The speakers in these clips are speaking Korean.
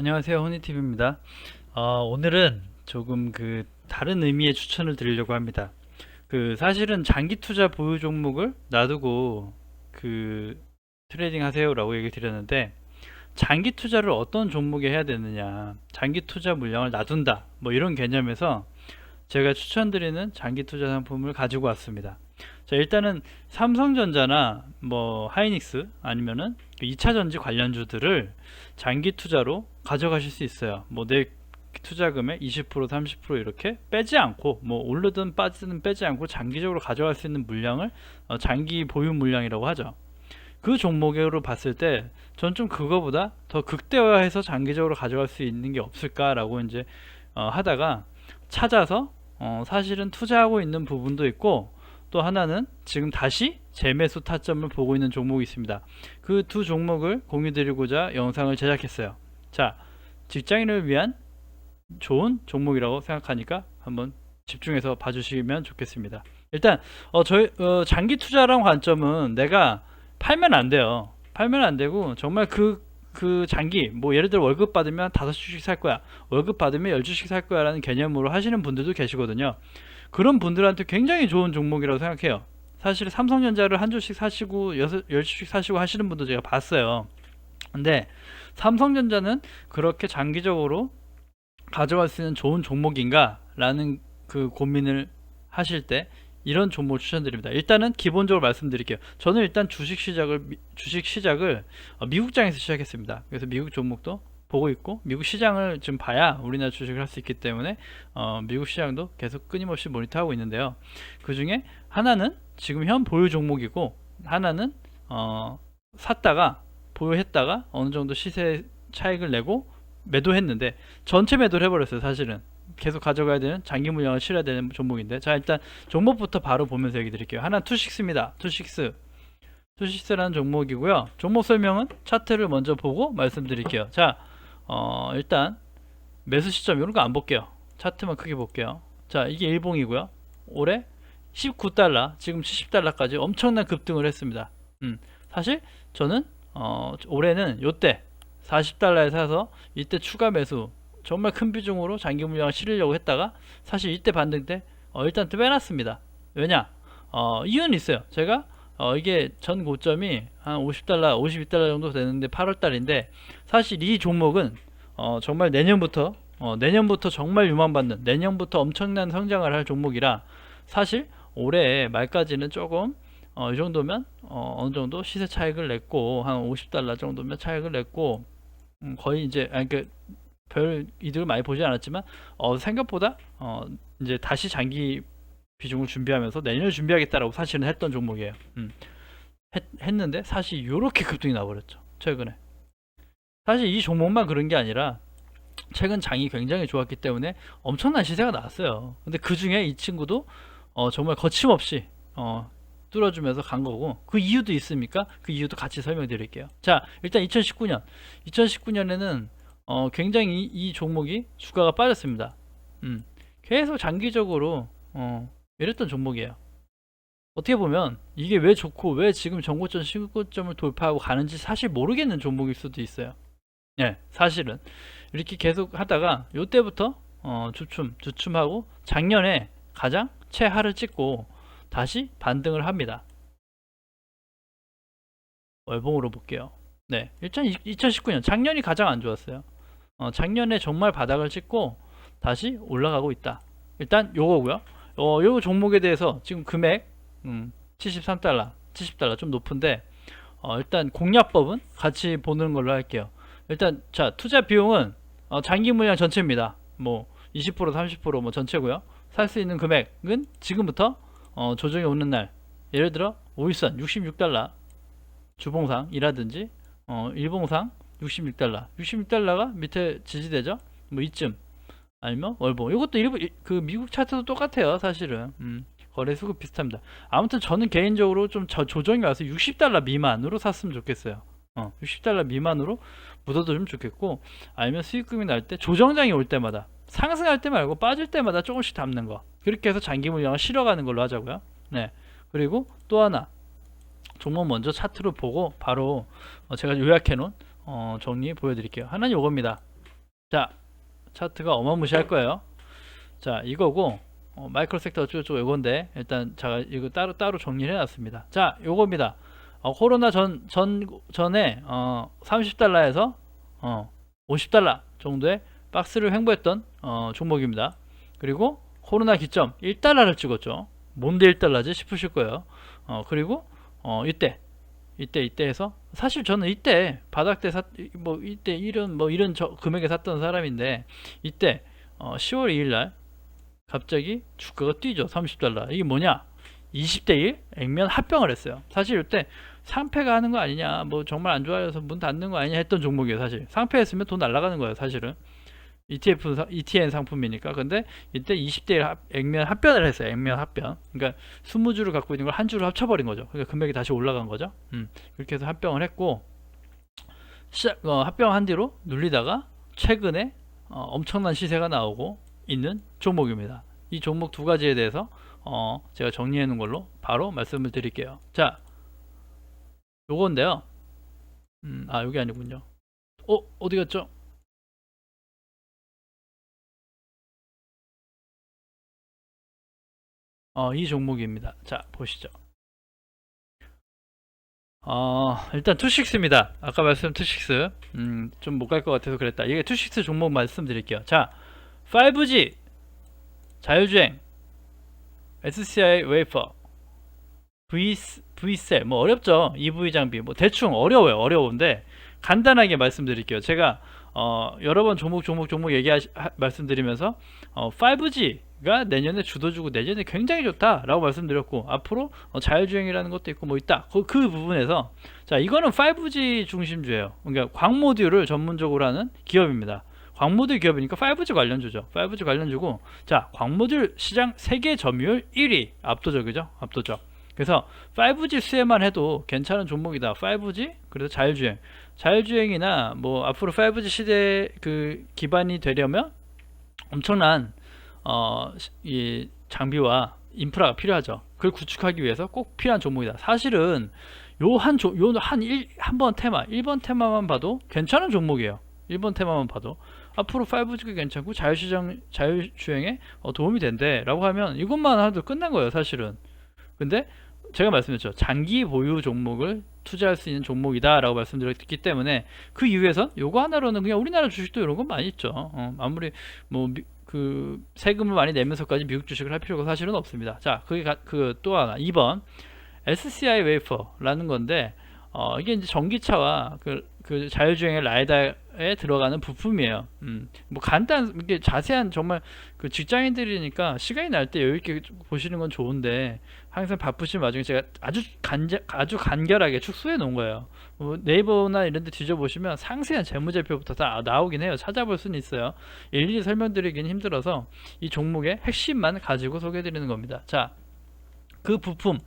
안녕하세요 허니TV입니다. 어, 오늘은 조금 그 다른 의미의 추천을 드리려고 합니다. 그 사실은 장기 투자 보유 종목을 놔두고 그 트레이딩 하세요 라고 얘기 드렸는데 장기 투자를 어떤 종목에 해야 되느냐 장기 투자 물량을 놔둔다 뭐 이런 개념에서 제가 추천드리는 장기 투자 상품을 가지고 왔습니다. 자 일단은 삼성전자나 뭐 하이닉스 아니면은 그 2차 전지 관련주들을 장기 투자로 가져가실 수 있어요. 뭐 내 투자금의 20% 30% 이렇게 빼지 않고 뭐 오르든 빠지든 빼지 않고 장기적으로 가져갈 수 있는 물량을 어, 장기 보유 물량이라고 하죠. 그 종목으로 봤을 때 전 좀 그거보다 더 극대화해서 장기적으로 가져갈 수 있는 게 없을까라고 이제 어, 하다가 찾아서 어, 사실은 투자하고 있는 부분도 있고 또 하나는 지금 다시 재매수 타점을 보고 있는 종목이 있습니다. 그 두 종목을 공유 드리고자 영상을 제작했어요. 자, 직장인을 위한 좋은 종목이라고 생각하니까 한번 집중해서 봐주시면 좋겠습니다. 일단 어, 저희 어, 장기 투자라는 관점은 내가 팔면 안 돼요. 팔면 안 되고 정말 그 그 장기 뭐 예를 들어 월급 받으면 다섯 주씩 살 거야. 월급 받으면 열 주씩 살 거야 라는 개념으로 하시는 분들도 계시거든요. 그런 분들한테 굉장히 좋은 종목이라고 생각해요. 사실 삼성전자를 한 주씩 사시고 여섯 열 주씩 사시고 하시는 분도 제가 봤어요. 근데 삼성전자는 그렇게 장기적으로 가져갈 수 있는 좋은 종목인가 라는 그 고민을 하실 때 이런 종목 추천드립니다. 일단은 기본적으로 말씀드릴게요. 저는 일단 주식 시작을 미- 주식 시작을 어, 미국장에서 시작했습니다. 그래서 미국 종목도 보고 있고 미국 시장을 좀 봐야 우리나라 주식을 할 수 있기 때문에 어, 미국 시장도 계속 끊임없이 모니터하고 있는데요. 그 중에 하나는 지금 현 보유 종목이고 하나는 어, 샀다가 보유했다가 어느 정도 시세 차익을 내고 매도했는데 전체 매도를 해버렸어요. 사실은 계속 가져가야 되는 장기 물량을 실어야 되는 종목인데 자 일단 종목부터 바로 보면서 얘기 드릴게요. 하나 투식스입니다. 투식스 투식스라는 종목이고요. 종목 설명은 차트를 먼저 보고 말씀드릴게요. 자 어, 일단 매수 시점 이런 거 안 볼게요. 차트만 크게 볼게요. 자 이게 일봉이고요. 올해 19달러 지금 70달러까지 엄청난 급등을 했습니다. 음, 사실 저는 어, 올해는 요때 40달러에 사서 이때 추가 매수 정말 큰 비중으로 장기 물량을 실으려고 했다가 사실 이때 반등 때 어, 일단 또 빼놨습니다. 왜냐? 어, 이유는 있어요. 제가 어, 이게 전 고점이 한 50달러, 52달러 정도 되는데 8월달인데 사실 이 종목은 어, 정말 내년부터 어, 내년부터 정말 유망받는 내년부터 엄청난 성장을 할 종목이라 사실 올해 말까지는 조금 어, 이 정도면 어, 어느 정도 시세 차익을 냈고 한 50달러 정도면 차익을 냈고 음, 거의 이제 아니 그 별 이득을 많이 보지 않았지만 어, 생각보다 어, 이제 다시 장기 비중을 준비하면서 내년을 준비하겠다라고 사실은 했던 종목이에요. 음. 했, 했는데 사실 이렇게 급등이 나버렸죠. 최근에. 사실 이 종목만 그런 게 아니라 최근 장이 굉장히 좋았기 때문에 엄청난 시세가 나왔어요. 근데 그 중에 이 친구도 어, 정말 거침없이 어, 뚫어주면서 간 거고 그 이유도 있습니까? 그 이유도 같이 설명드릴게요. 자, 일단 2019년, 2019년에는 어, 굉장히 이, 이 종목이 주가가 빠졌습니다. 음, 계속 장기적으로 어, 이랬던 종목이에요. 어떻게 보면 이게 왜 좋고 왜 지금 전고점 신고점을 돌파하고 가는지 사실 모르겠는 종목일 수도 있어요. 예, 사실은 이렇게 계속 하다가 요때부터 어, 주춤, 주춤하고 작년에 가장 최하를 찍고 다시 반등을 합니다. 월봉으로 볼게요. 네, 일단 2019년 작년이 가장 안 좋았어요. 어, 작년에 정말 바닥을 찍고 다시 올라가고 있다. 일단 요거고요. 어, 요 종목에 대해서 지금 금액 음, 73달러, 70달러 좀 높은데 어, 일단 공략법은 같이 보는 걸로 할게요. 일단 자 투자 비용은 어, 장기 물량 전체입니다. 뭐 20% 30%뭐 전체고요. 살 수 있는 금액은 지금부터 어, 조정이 오는 날 예를 들어 오일선 66달러 주봉상이라든지 어, 일봉상 66달러. 66달러가 밑에 지지되죠? 뭐 이쯤. 아니면 월봉. 이것도 일부 그 미국 차트도 똑같아요 사실은. 음, 거래 수급 비슷합니다. 아무튼 저는 개인적으로 좀 저, 조정이 와서 60달러 미만으로 샀으면 좋겠어요. 어, 60달러 미만으로 묻어두면 좋겠고 아니면 수익금이 날 때 조정장이 올 때마다 상승할 때 말고 빠질 때마다 조금씩 담는 거. 그렇게 해서 장기 물량을 실어가는 걸로 하자고요. 네. 그리고 또 하나. 종목 먼저 차트로 보고 바로 어, 제가 요약해 놓은 어, 정리 보여드릴게요 하나는 요겁니다 자, 차트가 어마무시할 거예요. 자, 이거고 어, 마이크로 섹터 어쩌고저쩌고 이건데 일단 제가 이거 따로 따로 정리를 해놨습니다. 자, 요겁니다. 어, 코로나 전, 전 전에 어, 30달러에서 어, 50달러 정도의 박스를 횡보했던 어, 종목입니다. 그리고 코로나 기점 1달러를 찍었죠. 뭔데 1달러지 싶으실 거예요. 어, 그리고 어, 이때 이때 이때 해서? 사실 저는 이때 바닥 때샀뭐 이때 이런 뭐 이런 저 금액에 샀던 사람인데 이때 어 10월 2일 날 갑자기 주가가 뛰죠. 30달러. 이게 뭐냐? 20대 1 액면 합병을 했어요. 사실 이때 상패가 하는 거 아니냐. 뭐 정말 안 좋아져서 문 닫는 거 아니냐 했던 종목이에요 사실. 상패했으면 돈 날라가는 거예요 사실은 ETF 사- ETN 상품이니까. 근데 이때 20대 1 합, 액면 합변을 했어요. 액면 합변. 그러니까 20주를 갖고 있는 걸 한 주로 합쳐버린 거죠. 그러니까 금액이 다시 올라간 거죠. 음, 그렇게 해서 합병을 했고 시작, 어, 합병한 뒤로 눌리다가 최근에 어, 엄청난 시세가 나오고 있는 종목입니다. 이 종목 두 가지에 대해서 어, 제가 정리해 놓은 걸로 바로 말씀을 드릴게요. 자 요건데요. 음, 아 여기 아니군요. 어 어디 갔죠 어, 이 종목입니다. 자, 보시죠. 어, 일단 투식스입니다. 아까 말씀 투식스. 음, 좀 못 갈 것 같아서 그랬다. 이게 투식스 종목 말씀드릴게요. 자, 5G 자율주행 SCI 웨이퍼 V V셀 뭐 어렵죠. EV 장비 뭐 대충 어려워요. 어려운데 간단하게 말씀드릴게요. 제가 어, 여러 번 종목 종목 종목 얘기 말씀드리면서 어, 5G가 내년에 주도주고 내년에 굉장히 좋다라고 말씀드렸고 앞으로 어, 자율주행이라는 것도 있고 뭐 있다. 그, 그 부분에서 자 이거는 5G 중심주예요. 그러니까 광 모듈을 전문적으로 하는 기업입니다. 광 모듈 기업이니까 5G 관련주죠. 5G 관련주고 자, 광 모듈 시장 세계 점유율 1위 압도적이죠. 압도적. 그래서 5G 수혜만 해도 괜찮은 종목이다. 5G 그래서 자율주행. 자율주행이나 뭐 앞으로 5G 시대 그 기반이 되려면 엄청난 어, 이 장비와 인프라가 필요하죠. 그걸 구축하기 위해서 꼭 필요한 종목이다. 사실은 요한요한 일 한 번 테마, 1번 테마만 봐도 괜찮은 종목이에요. 1번 테마만 봐도 앞으로 5G가 괜찮고 자율시장 자율주행에 어, 도움이 된대라고 하면 이것만 해도 끝난 거예요, 사실은. 근데 제가 말씀드렸죠. 장기 보유 종목을 투자할 수 있는 종목이다라고 말씀드렸기 때문에 그 이유에선 요거 하나로는 그냥 우리나라 주식도 이런 건 많이 있죠. 어, 아무리 뭐 그 세금을 많이 내면서까지 미국 주식을 할 필요가 사실은 없습니다. 자, 그게 그 또 하나 2번 SCI 웨이퍼라는 건데 어, 이게 이제 전기차와 그, 그 자율주행의 라이다 에 들어가는 부품이에요. 음, 뭐 간단, 이게 자세한 정말 그 직장인들이니까 시간이 날 때 여유 있게 보시는 건 좋은데 항상 바쁘신 와중에 제가 아주 간제, 아주 간결하게 축소해 놓은 거예요. 뭐 네이버나 이런 데 뒤져 보시면 상세한 재무제표부터 다 나오긴 해요. 찾아볼 수는 있어요. 일일이 설명드리긴 힘들어서 이 종목의 핵심만 가지고 소개해 드리는 겁니다. 자, 그 부품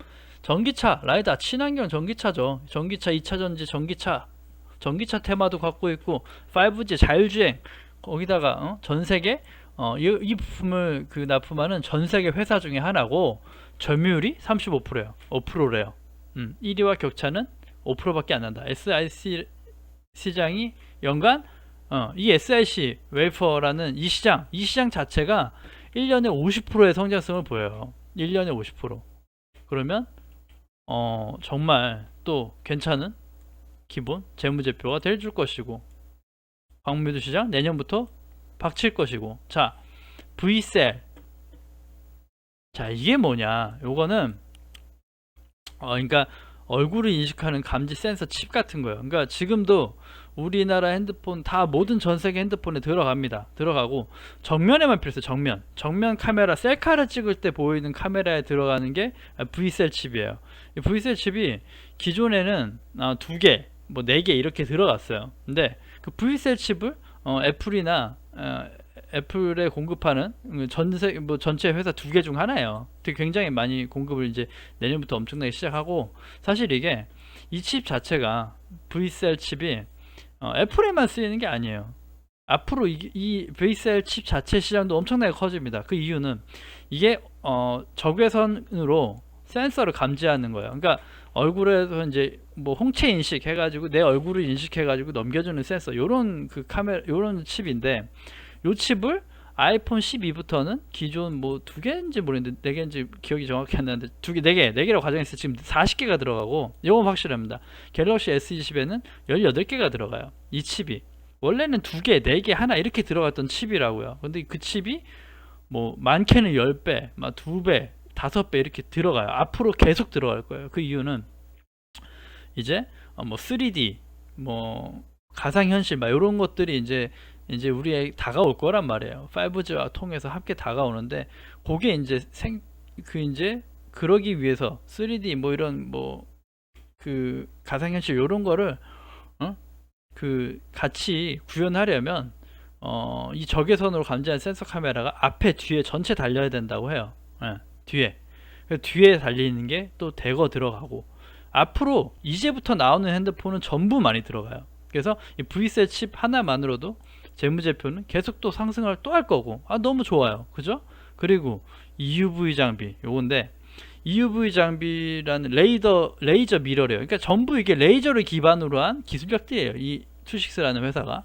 전기차 라이다 친환경 전기차죠 전기차 2차전지 전기차 전기차 테마도 갖고 있고 5G 자율주행. 거기다가 어? 전 세계? 어, 이, 이, 부품을 그 납품하는 전 세계 회사 중에 하나고 점유율이 35%예요. 5%래요. 음, 1위와 격차는 5%밖에 안 난다. SIC 시장이 연간 어, 이 SIC 웨이퍼라는 이 시장 이 시장 자체가 1년에 50%의 성장성을 보여요. 1년에 50% 그러면 어, 정말 또 괜찮은 기본 재무제표가 될 줄 것이고 광무도 시장 내년부터 박칠 것이고 자 V셀 자 이게 뭐냐 요거는 어 그러니까 얼굴을 인식하는 감지 센서 칩 같은 거예요 그러니까 지금도 우리나라 핸드폰 다 모든 전 세계 핸드폰에 들어갑니다. 들어가고 정면에만 필요해요. 정면. 정면 카메라 셀카를 찍을 때 보이는 카메라에 들어가는 게 V셀 칩이에요. 이 V셀 칩이 기존에는 어, 두 개, 뭐네개 이렇게 들어갔어요. 근데 그 V셀 칩을 어, 애플이나 어, 애플에 공급하는 전세 뭐 전체 회사 두 개 중 하나예요. 되게 굉장히 많이 공급을 이제 내년부터 엄청나게 시작하고 사실 이게 이 칩 자체가 V셀 칩이 어, 애플에만 쓰이는 게 아니에요. 앞으로 이, 이 VCL 칩 자체 시장도 엄청나게 커집니다. 그 이유는 이게 어, 적외선으로 센서를 감지하는 거예요. 그러니까 얼굴에서 이제 뭐 홍채 인식 해가지고 내 얼굴을 인식해가지고 넘겨주는 센서 요런 그 카메라 요런 칩인데 요 칩을 아이폰 12부터는 기존 뭐 두 개인지 모르겠는데 네 개인지 기억이 정확히 안 나는데 두 개, 네 개, 네 개라고 가정했을 때 지금 40개가 들어가고 요건 확실합니다. 갤럭시 S20에는 18개가 들어가요. 이 칩이. 원래는 두 개, 네 개, 하나 이렇게 들어갔던 칩이라고요. 근데 그 칩이 뭐 많게는 10배, 막 2배, 5배 이렇게 들어가요. 앞으로 계속 들어갈 거예요. 그 이유는 이제 어, 뭐 3D, 뭐 가상현실 막 이런 것들이 이제 이제 우리에 다가올 거란 말이에요. 5G와 통해서 함께 다가오는데 그게 이제 생 그 이제 그러기 위해서 3D 뭐 이런 뭐 그 가상현실 이런 거를 어? 그 같이 구현하려면 어, 이 적외선으로 감지하는 센서 카메라가 앞에 뒤에 전체 달려야 된다고 해요. 예, 뒤에. 그 뒤에 달리는 게 또 대거 들어가고 앞으로 이제부터 나오는 핸드폰은 전부 많이 들어가요. 그래서 이 V셀 칩 하나만으로도 재무제표는 계속 또 상승을 또 할 거고 아 너무 좋아요. 그죠? 그리고 EUV 장비 요건데 EUV 장비라는 레이더 레이저 미러래요. 그러니까 전부 이게 레이저를 기반으로 한 기술력들이에요. 이 투식스라는 회사가.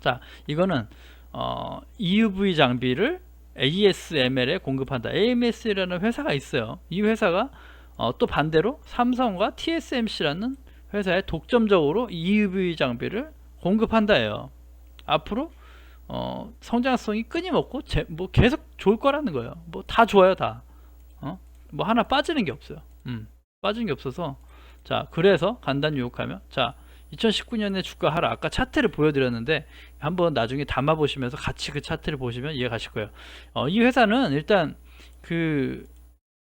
자, 이거는 어, EUV 장비를 ASML에 공급한다. AMS라는 회사가 있어요. 이 회사가 어, 또 반대로 삼성과 TSMC라는 회사에 독점적으로 EUV 장비를 공급한다예요. 앞으로 어, 성장성이 끊임없고 제, 뭐 계속 좋을 거라는 거예요. 뭐 다 좋아요, 다. 어? 뭐 하나 빠지는 게 없어요. 음, 빠지는 게 없어서 자, 그래서 간단히 요약하면 자, 2019년에 주가 하락 아까 차트를 보여드렸는데 한번 나중에 담아 보시면서 같이 그 차트를 보시면 이해 가실 거예요. 어, 이 회사는 일단 그,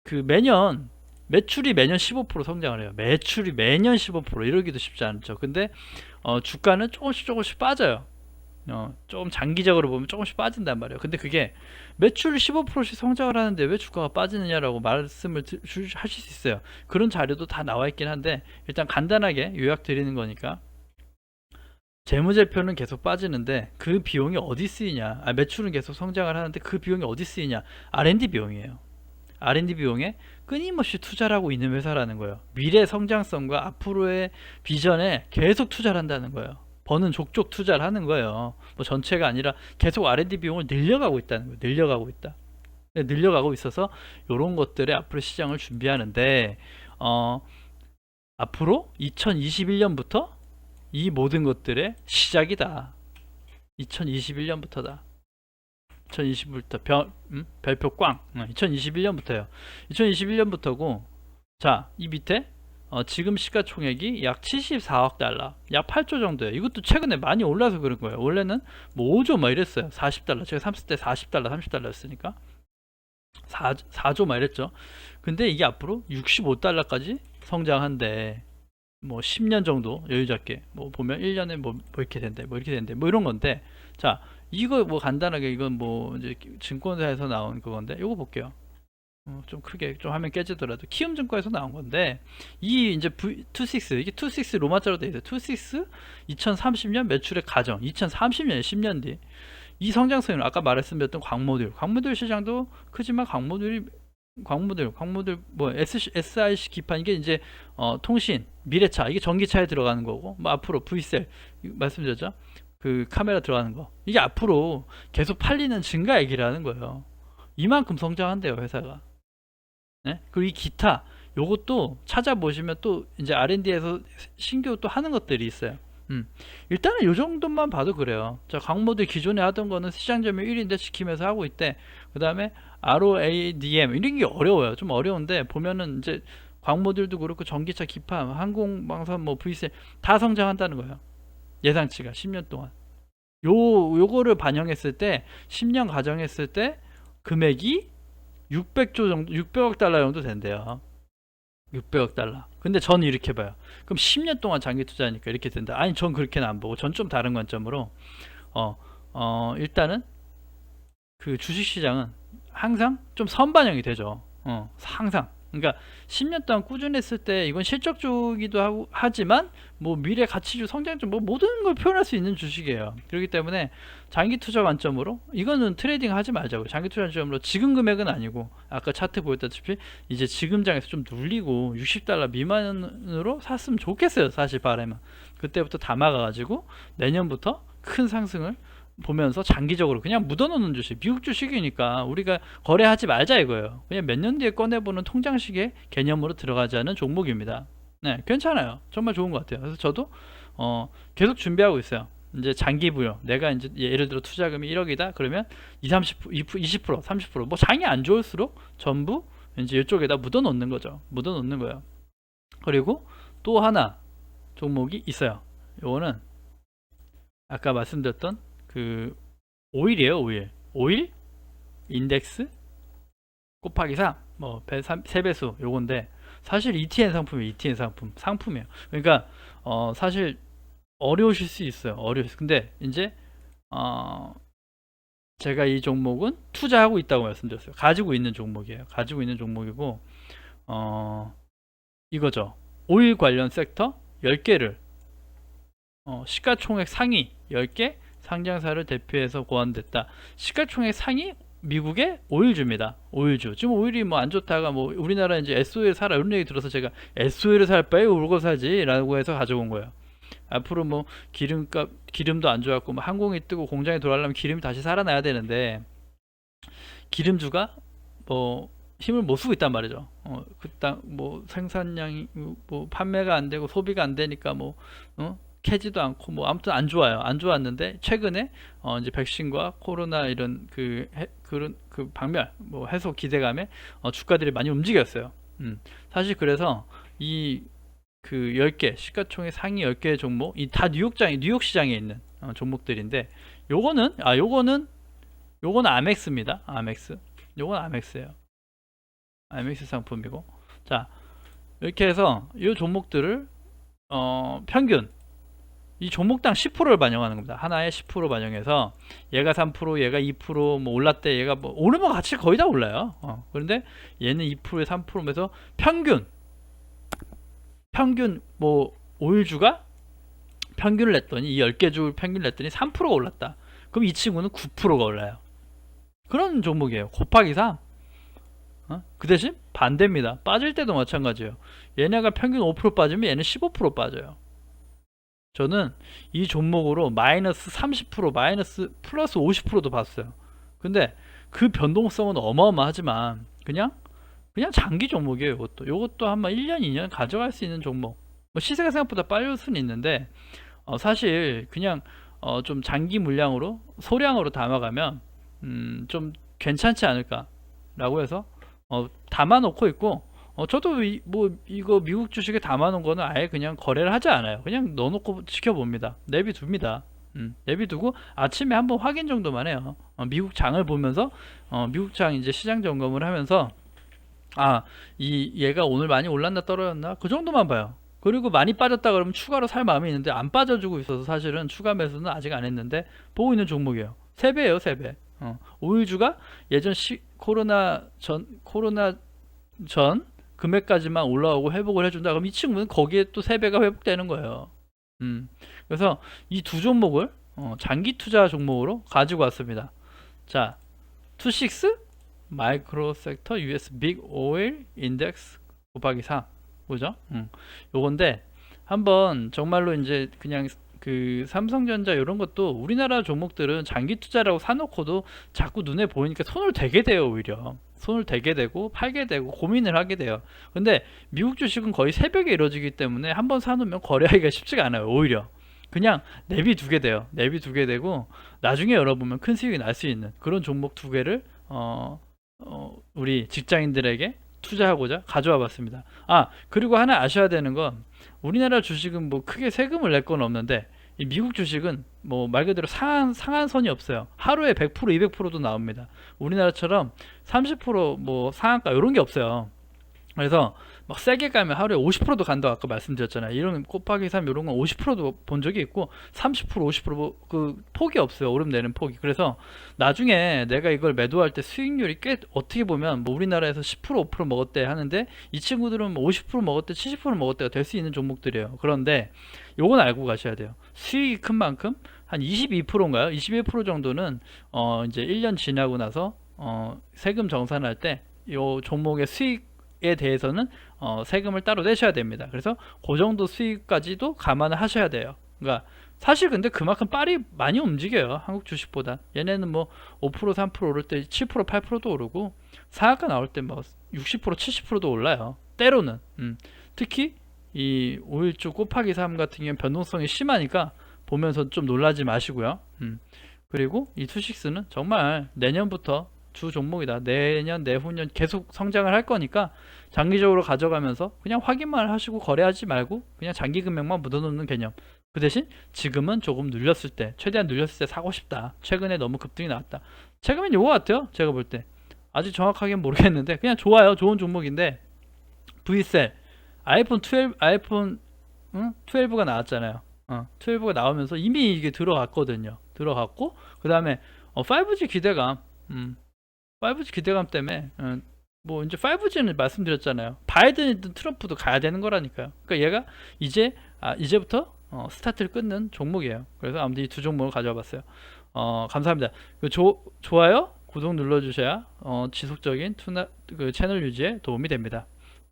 그 매년 매출이 매년 15% 성장을 해요. 매출이 매년 15% 이러기도 쉽지 않죠. 근데 어, 주가는 조금씩 조금씩 빠져요. 어, 조금 장기적으로 보면 조금씩 빠진단 말이에요. 근데 그게 매출 15%씩 성장을 하는데 왜 주가가 빠지느냐라고 말씀을 드- 주- 하실 수 있어요. 그런 자료도 다 나와 있긴 한데 일단 간단하게 요약 드리는 거니까 재무제표는 계속 빠지는데 그 비용이 어디 쓰이냐? 아, 매출은 계속 성장을 하는데 그 비용이 어디 쓰이냐? R&D 비용이에요. R&D 비용에 끊임없이 투자를 하고 있는 회사라는 거예요. 미래 성장성과 앞으로의 비전에 계속 투자를 한다는 거예요. 버는 족족 투자를 하는 거예요. 뭐 전체가 아니라 계속 R&D 비용을 늘려가고 있다는 거예요. 늘려가고 있다. 네, 늘려가고 있어서 이런 것들의 앞으로 시장을 준비하는데 어, 앞으로 2021년부터 이 모든 것들의 시작이다. 2021년부터다. 2020부터 별, 음? 별표 꽝. 2021년부터요. 2021년부터고 자, 이 밑에 어, 지금 시가총액이 약 74억 달러, 약 8조 정도예요. 이것도 최근에 많이 올라서 그런 거예요. 원래는 뭐 5조 막 이랬어요. 40달러. 제가 30대 40달러, 30달러였으니까 4, 4조 막 이랬죠. 근데 이게 앞으로 65달러까지 성장한대. 뭐 10년 정도 여유 잡게 뭐 보면 1년에 뭐, 뭐 이렇게 된대 뭐 이렇게 된대 뭐 이런 건데 자 이거 뭐 간단하게 이건 뭐 이제 증권사에서 나온 그건데 이거 볼게요. 어, 좀 크게 좀 화면 깨지더라도 키움 증권에서 나온 건데 이 이제 V26 이게 26 로마자로 돼 있어요. 26 2030년 매출의 가정 2030년 10년 뒤. 이 성장성은 아까 말씀드렸던 광모듈. 광모듈 시장도 크지만 광모듈이 광모듈 광모듈 뭐 SC, SIC 기판 이게 이제 어, 통신 미래차 이게 전기차에 들어가는 거고 뭐 앞으로 V셀 말씀드렸죠 그 카메라 들어가는 거. 이게 앞으로 계속 팔리는 증가액이라는 거예요. 이만큼 성장한대요 회사가. 네? 그리고 이 기타 요것도 찾아보시면 또 이제 R&D에서 신규 또 하는 것들이 있어요. 음. 일단은 요 정도만 봐도 그래요. 자 광모들 기존에 하던 거는 시장 점유율 1인데 지키면서 하고 있대. 그 다음에 ROADM 이런 게 어려워요. 좀 어려운데 보면은 이제 광모들도 그렇고 전기차 기판 항공방산 뭐 V셀 다 성장한다는 거예요 예상치가 10년 동안. 요 요거를 반영했을 때 10년 가정했을 때 금액이 600조 정도 600억 달러 정도 된대요. 600억 달러. 근데 저는 이렇게 봐요. 그럼 10년 동안 장기 투자하니까 이렇게 된다. 아니 전 그렇게는 안 보고 전 좀 다른 관점으로 어, 어 일단은 그 주식 시장은 항상 좀 선반영이 되죠. 어 항상 그러니까 10년 동안 꾸준히 했을 때 이건 실적주기도 하고 하지만 뭐 미래 가치주 성장주 뭐 모든 걸 표현할 수 있는 주식이에요. 그렇기 때문에 장기 투자 관점으로 이거는 트레이딩 하지 말자고. 장기 투자 관점으로 지금 금액은 아니고 아까 차트 보였다시피 이제 지금 장에서 좀 눌리고 60달러 미만으로 샀으면 좋겠어요. 사실 바람은 그때부터 담아가 가지고 내년부터 큰 상승을 보면서 장기적으로 그냥 묻어놓는 주식 미국 주식이니까 우리가 거래하지 말자 이거예요. 그냥 몇 년 뒤에 꺼내보는 통장식의 개념으로 들어가자는 종목입니다. 네 괜찮아요. 정말 좋은 것 같아요. 그래서 저도 어, 계속 준비하고 있어요. 이제 장기 부여 내가 이제 예를 들어 투자금이 1억이다 그러면 20, 30, 20% 30%뭐 장이 안 좋을수록 전부 이제 이쪽에다 묻어 놓는 거죠. 묻어 놓는 거예요. 그리고 또 하나 종목이 있어요. 요거는 아까 말씀드렸던 그 오일이에요 오일. 오일? 인덱스? 곱하기 3 뭐 3배수 요건데 사실 ETN 상품이에요 ETN 상품. 상품이에요. 그러니까 어 사실 어려우실 수 있어요 어려우실 수. 근데 이제 어 제가 이 종목은 투자하고 있다고 말씀드렸어요. 가지고 있는 종목이에요. 가지고 있는 종목이고 어 이거죠. 오일 관련 섹터 10개를 어, 시가총액 상위 10개 상장사를 대표해서 고안됐다. 시가총액 상위 미국의 오일주입니다. 오일주. 지금 오일이 뭐 안 좋다가 뭐 우리나라 이제 SOL 사라 이런 얘기 들어서 제가 SOL을 살 바에 울고 사지라고 해서 가져온 거예요. 앞으로 뭐 기름값 기름도 안 좋았고 뭐 항공이 뜨고 공장이 돌아가려면 기름이 다시 살아나야 되는데 기름주가 뭐 힘을 못 쓰고 있단 말이죠. 어, 그땅 뭐 생산량이 뭐 판매가 안 되고 소비가 안 되니까 뭐 어? 캐지도 않고 뭐 아무튼 안 좋아요. 안 좋았는데 최근에 어 이제 백신과 코로나 이런 그 해, 그런 그 방멸 뭐 해소 기대감에 어 주가들이 많이 움직였어요. 음. 사실 그래서 이 그 10개 시가총액 상위 10개 종목 이 다 뉴욕장이 뉴욕 시장에 있는 어, 종목들인데 요거는 아 요거는 요거는 아멕스입니다. 아멕스. 요건 아멕스예요. 아멕스 상품이고. 자, 이렇게 해서 이 종목들을 어, 평균 이 종목당 10%를 반영하는 겁니다. 하나에 10% 반영해서 얘가 3% 얘가 2%뭐 올랐대 얘가 뭐 오르면 같이 거의 다 올라요. 어, 그런데 얘는 2%에 3%면서 평균 평균 뭐 오일주가 평균을 냈더니 이 10개 주 평균을 냈더니 3%가 올랐다. 그럼 이 친구는 9%가 올라요. 그런 종목이에요. 곱하기 3. 어? 그 대신 반대입니다. 빠질 때도 마찬가지예요. 얘네가 평균 5% 빠지면 얘는 15% 빠져요. 저는 이 종목으로 마이너스 30% 마이너스 플러스 50%도 봤어요. 근데 그 변동성은 어마어마하지만 그냥 그냥 장기 종목이에요. 이것도 이것도 한번 1년 2년 가져갈 수 있는 종목. 뭐 시세가 생각보다 올 수는 있는데 어 사실 그냥 어 좀 장기 물량으로 소량으로 담아가면 음 좀 괜찮지 않을까라고 해서 어 담아 놓고 있고 어, 저도 이, 뭐 이거 미국 주식에 담아놓은 거는 아예 그냥 거래를 하지 않아요. 그냥 넣어놓고 지켜봅니다. 내비 둡니다. 음, 내비 두고 아침에 한번 확인 정도만 해요. 어, 미국 장을 보면서 어, 미국 장 이제 시장 점검을 하면서 아, 이 얘가 오늘 많이 올랐나 떨어졌나 그 정도만 봐요. 그리고 많이 빠졌다 그러면 추가로 살 마음이 있는데 안 빠져주고 있어서 사실은 추가 매수는 아직 안 했는데 보고 있는 종목이에요. 3배예요, 3배. 어, 오일주가 예전 시, 코로나 전 코로나 전 금액까지만 올라오고 회복을 해준다. 그럼 이 친구는 거기에 또 3배가 회복되는 거예요. 음. 그래서 이 두 종목을 어, 장기 투자 종목으로 가지고 왔습니다. 자, 26 마이크로 섹터 US 빅 오일 인덱스 곱하기 4. 뭐죠? 음. 요건데 한번 정말로 이제 그냥 그 삼성전자 이런 것도 우리나라 종목들은 장기 투자라고 사놓고도 자꾸 눈에 보이니까 손을 대게 돼요 오히려 손을 대게 되고 팔게 되고 고민을 하게 돼요. 근데 미국 주식은 거의 새벽에 이루어지기 때문에 한번 사놓으면 거래하기가 쉽지가 않아요 오히려. 그냥 내비 두게 돼요. 내비 두게 되고 나중에 열어보면 큰 수익이 날 수 있는 그런 종목 두 개를 어, 어, 우리 직장인들에게 투자하고자 가져와 봤습니다. 아 그리고 하나 아셔야 되는 건 우리나라 주식은 뭐 크게 세금을 낼 건 없는데 이 미국 주식은 뭐 말 그대로 상한 상한선이 없어요. 하루에 100% 200%도 나옵니다. 우리나라처럼 30%뭐 상한가 이런 게 없어요. 그래서 막 세게 가면 하루에 50%도 간다고 아까 말씀드렸잖아요. 이런 곱하기 3 이런 건 50%도 본 적이 있고 30% 50%그 폭이 없어요. 오름 내는 폭이. 그래서 나중에 내가 이걸 매도할 때 수익률이 꽤 어떻게 보면 뭐 우리나라에서 10% 5% 먹었대 하는데 이 친구들은 뭐 50% 먹었대 70% 먹었대가 될 수 있는 종목들이에요. 그런데 요건 알고 가셔야 돼요. 수익이 큰 만큼 한 22%인가요? 21% 정도는 어 이제 1년 지나고 나서 어 세금 정산할 때 요 종목의 수익에 대해서는 어 세금을 따로 내셔야 됩니다. 그래서 그 정도 수익까지도 감안을 하셔야 돼요. 그러니까 사실 근데 그만큼 빨리 많이 움직여요. 한국 주식보다. 얘네는 뭐 5% 3% 오를 때 7% 8%도 오르고 상한가 나올 때 뭐 60% 70%도 올라요. 때로는. 음. 특히 이 5일주 곱하기 3 같은 경우는 변동성이 심하니까 보면서 좀 놀라지 마시고요. 음. 그리고 이 투식스는 정말 내년부터 주 종목이다. 내년, 내후년 계속 성장을 할 거니까 장기적으로 가져가면서 그냥 확인만 하시고 거래하지 말고 그냥 장기 금액만 묻어놓는 개념. 그 대신 지금은 조금 눌렸을 때, 최대한 눌렸을 때 사고 싶다. 최근에 너무 급등이 나왔다. 최근엔 요거 같아요. 제가 볼 때. 아직 정확하게는 모르겠는데 그냥 좋아요. 좋은 종목인데 V셀 아이폰 12 아이폰 응? 12가 나왔잖아요. 어, 12가 나오면서 이미 이게 들어갔거든요. 들어갔고 그다음에 어, 5G 기대감, 음, 5G 기대감 때문에 어, 뭐 이제 5G는 말씀드렸잖아요. 바이든이든 트럼프도 가야 되는 거라니까요. 그러니까 얘가 이제 아, 이제부터 어, 스타트를 끊는 종목이에요. 그래서 아무튼 이 두 종목을 가져와봤어요. 어, 감사합니다. 그 조, 좋아요, 구독 눌러주셔야 어, 지속적인 투나, 그 채널 유지에 도움이 됩니다.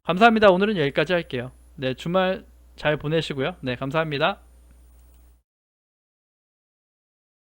감사합니다. 오늘은 여기까지 할게요. 네, 주말 잘 보내시고요. 네, 감사합니다.